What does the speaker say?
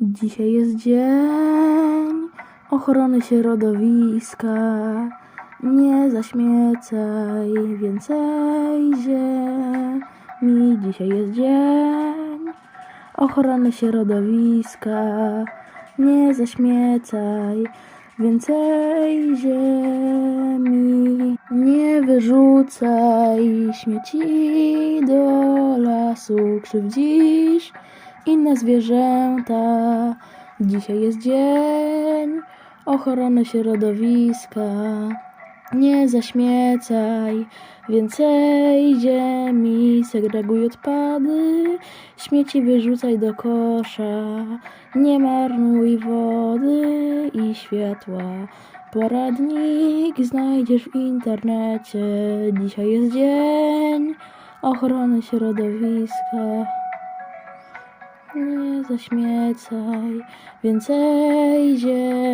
Dzisiaj jest dzień ochrony środowiska. Nie zaśmiecaj więcej ziemi. Dzisiaj jest dzień ochrony środowiska. Nie zaśmiecaj więcej ziemi. Nie wyrzucaj śmieci do lasu, krzywdzisz inne zwierzęta. Dzisiaj jest dzień ochrony środowiska. Nie zaśmiecaj więcej ziemi, segreguj odpady, śmieci wyrzucaj do kosza. Nie marnuj wody i światła. Poradnik znajdziesz w internecie. Dzisiaj jest dzień ochrony środowiska. Nie zaśmiecaj więcej ziemi.